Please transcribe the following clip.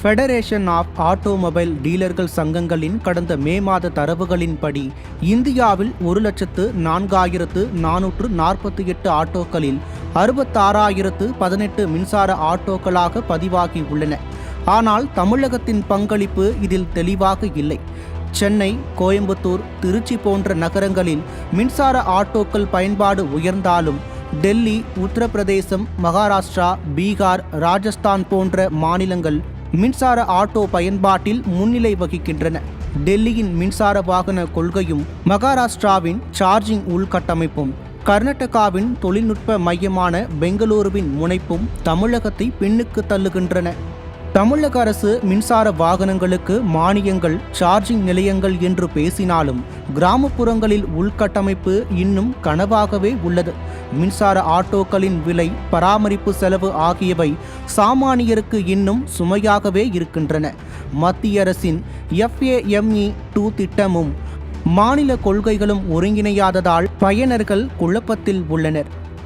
Federation of automobile டீலர்கள் சங்கங்களின் கடந்த மே மாத தரவுகளின்படி இந்தியாவில் ஒரு லட்சத்து நான்காயிரத்து நானூற்று நாற்பத்தி எட்டு ஆட்டோக்களில் அறுபத்தாறாயிரத்து பதினெட்டு மின்சார ஆட்டோக்களாக பதிவாகி உள்ளன ஆனால் தமிழகத்தின் பங்களிப்பு இதில் தெளிவாக இல்லை சென்னை கோயம்புத்தூர் திருச்சி போன்ற நகரங்களில் மின்சார ஆட்டோக்கள் பயன்பாடு உயர்ந்தாலும் டெல்லி உத்தரப்பிரதேசம் மகாராஷ்டிரா பீகார் ராஜஸ்தான் போன்ற மாநிலங்கள் மின்சார ஆட்டோ பயன்பாட்டில் முன்னிலை வகிக்கின்றன. டெல்லியின் மின்சார வாகன கொள்கையும் மகாராஷ்டிராவின் சார்ஜிங் உள்கட்டமைப்பும் கர்நாடகாவின் தொழில்நுட்ப மையமான பெங்களூருவின் முனைப்பும் தமிழகத்தை பின்னுக்கு தள்ளுகின்றன. தமிழக அரசு மின்சார வாகனங்களுக்கு மானியங்கள் சார்ஜிங் நிலையங்கள் என்று பேசினாலும் கிராமப்புறங்களில் உள்கட்டமைப்பு இன்னும் கனவாகவே உள்ளது. மின்சார ஆட்டோக்களின் விலை பராமரிப்பு செலவு ஆகியவை சாமானியருக்கு இன்னும் சுமையாகவே இருக்கின்றன. மத்திய அரசின் எஃப்ஏஎம்இ டூ திட்டமும் மாநில கொள்கைகளும் ஒருங்கிணையாததால் பயனர்கள் குழப்பத்தில் உள்ளனர்.